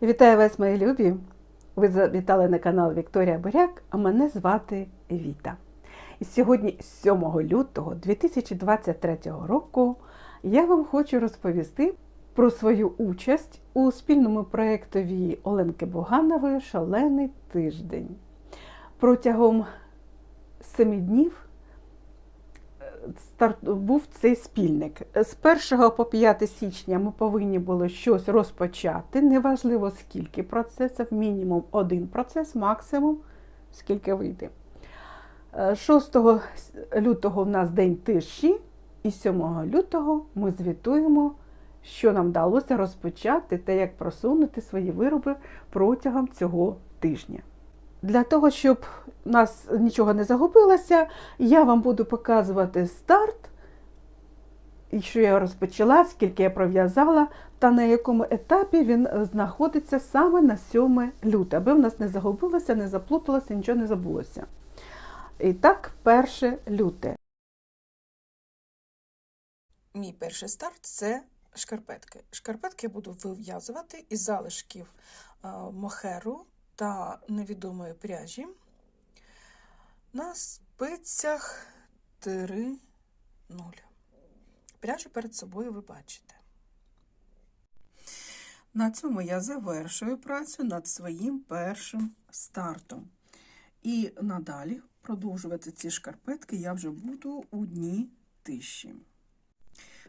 Вітаю вас, мої любі! Ви завітали на канал Вікторія Боряк, а мене звати Віта. І сьогодні, 7 лютого 2023 року, я вам хочу розповісти про свою участь у спільному проєктові Оленки Боганової Шалений тиждень. Протягом семи днів був цей спільник. З 1 по 5 січня ми повинні були щось розпочати. Неважливо скільки процесів, мінімум один процес, максимум скільки вийде. Е, 6 лютого в нас день тиші, і 7 лютого ми звітуємо, що нам вдалося розпочати та як просунути свої вироби протягом цього тижня. Для того, щоб у нас нічого не загубилося, я вам буду показувати старт, і що я розпочала, скільки я пров'язала, та на якому етапі він знаходиться саме на 7 лютого, аби в нас не загубилося, не заплуталося, нічого не забулося. І так, 1 люте. Мій перший старт це шкарпетки. Шкарпетки я буду вив'язувати із залишків е, мохеру та невідомої пряжі на спицях 3-0. Пряжу перед собою ви бачите. На цьому я завершую працю над своїм першим стартом. І надалі продовжувати ці шкарпетки я вже буду у дні тиші.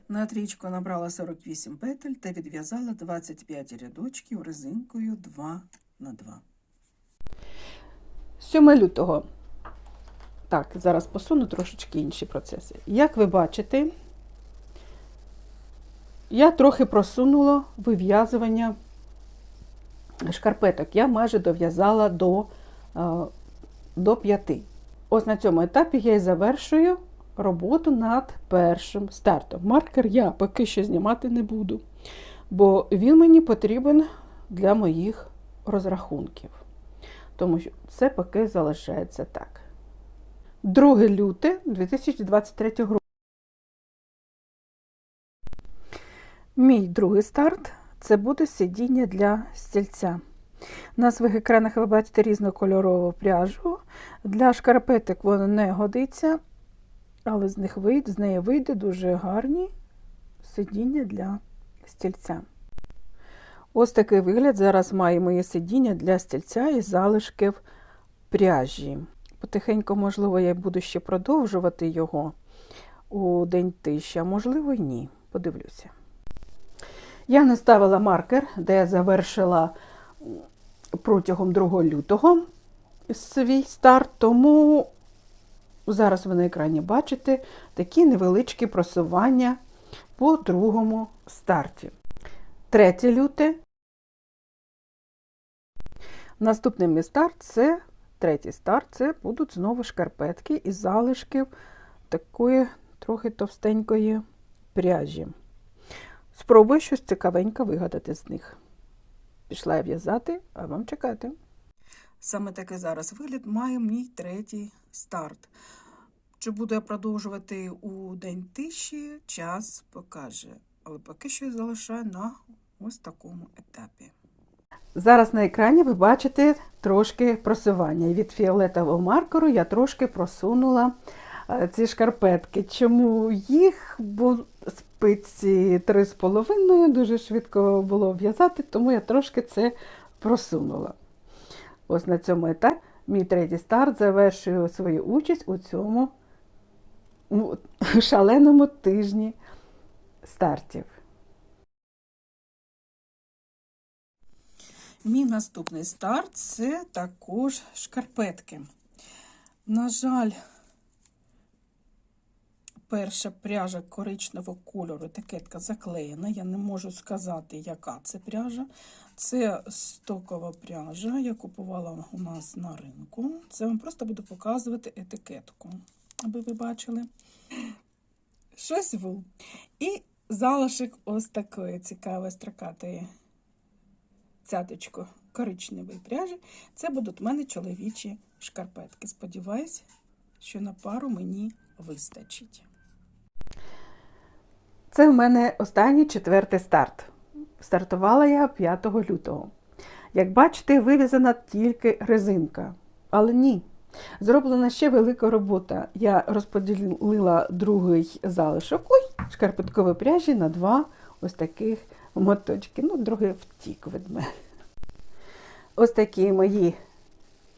На трічку набрала 48 петель та відв'язала 25 рядочків резинкою 2 на 2. 7 лютого. Так, зараз посуну трошечки інші процеси. Як ви бачите, я трохи просунула вив'язування шкарпеток. Я майже дов'язала до, е, до 5. Ось на цьому етапі я і завершую роботу над першим стартом. Маркер я поки що знімати не буду, бо він мені потрібен для моїх розрахунків. Тому що це поки залишається так. 2 люте 2023 року. Мій другий старт це буде сидіння для стільця. На своїх екранах ви бачите різнокольорову пряжу. Для шкарпеток вона не годиться, але з них вийде, з неї вийде дуже гарні сидіння для стільця. Ось такий вигляд зараз має моє сидіння для стільця і залишків пряжі. Потихеньку, можливо, я буду ще продовжувати його у день тиші, а можливо, ні. Подивлюся. Я наставила маркер, де я завершила протягом 2 лютого свій старт, тому зараз ви на екрані бачите такі невеличкі просування по другому старті. 3 люте. Наступний мій старт це третій старт, це будуть знову шкарпетки із залишків такої трохи товстенької пряжі. Спробую щось цікавеньке вигадати з них. Пішла я в'язати, а вам чекати. Саме такий зараз вигляд має мій третій старт. Чи буду я продовжувати у день тиші, час покаже. Але поки що я залишаю на ось такому етапі. Зараз на екрані ви бачите трошки просування. І від фіолетового маркеру я трошки просунула е, ці шкарпетки. Чому їх? Спиці 3,5 дуже швидко було в'язати, тому я трошки це просунула. Ось на цьому етапі мій третій старт завершує свою участь у цьому шаленому тижні стартів. Мій наступний старт це також шкарпетки. На жаль, перша пряжа коричневого кольору, етикетка заклеєна. Я не можу сказати, яка це пряжа. Це стокова пряжа, я купувала у нас на ринку. Це вам просто буду показувати етикетку, аби ви бачили. Щось вул. І залишок ось такої цікавої строкатої цяточку коричневої пряжі. Це будуть в мене чоловічі шкарпетки. Сподіваюсь, що на пару мені вистачить. Це в мене останній четвертий старт. Стартувала я 5 лютого. Як бачите, вив'язана тільки резинка. Але ні. Зроблена ще велика робота. Я розподілила другий залишок ой, шкарпеткової пряжі на два ось таких моточки. Ну, другий втік від мене. Ось такі мої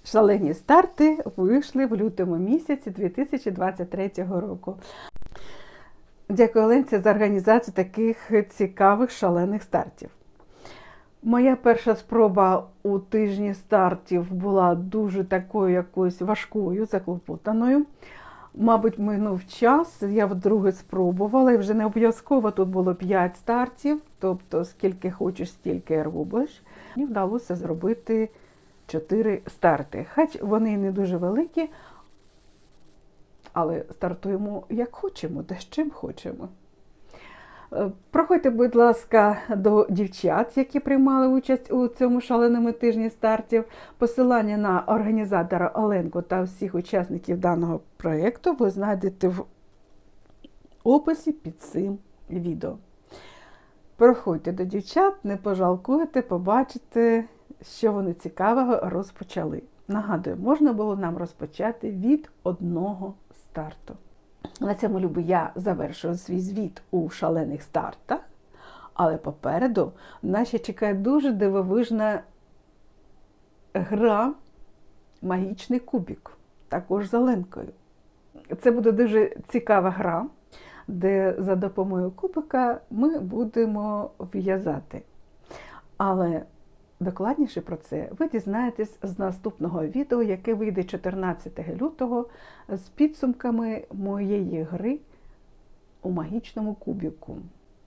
шалені старти вийшли в лютому місяці 2023 року. Дякую Оленці за організацію таких цікавих шалених стартів. Моя перша спроба у тижні стартів була дуже такою якоюсь важкою, заклопотаною. Мабуть, минув час, я вдруге спробувала, і вже не обов'язково тут було 5 стартів, тобто скільки хочеш, стільки робиш. Мені вдалося зробити 4 старти. Хоч вони не дуже великі, але стартуємо як хочемо, та з чим хочемо. Е, Проходьте, будь ласка, до дівчат, які приймали участь у цьому шаленому тижні стартів. Посилання на організатора Оленку та всіх учасників даного проєкту ви знайдете в описі під цим відео. Проходьте до дівчат, не пожалкуєте, побачите, що вони цікавого розпочали. Нагадую, можна було нам розпочати від одного старту. На цьому любі я завершую свій звіт у шалених стартах, але попереду нас ще чекає дуже дивовижна гра Магічний кубік, також з Оленкою. Це буде дуже цікава гра, де за допомогою кубика ми будемо в'язати. Але докладніше про це ви дізнаєтесь з наступного відео, яке вийде 14 лютого з підсумками моєї гри у магічному кубіку.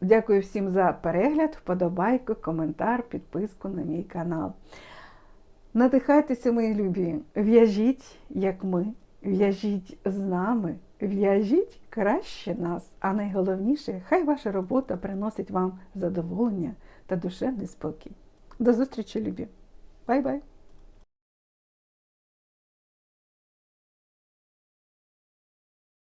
Дякую всім за перегляд, вподобайку, коментар, підписку на мій канал. Надихайтеся, мої любі, в'яжіть, як ми, в'яжіть з нами, в'яжіть краще нас, а найголовніше, хай ваша робота приносить вам задоволення та душевний спокій. До зустрічі, любі! Бай-бай!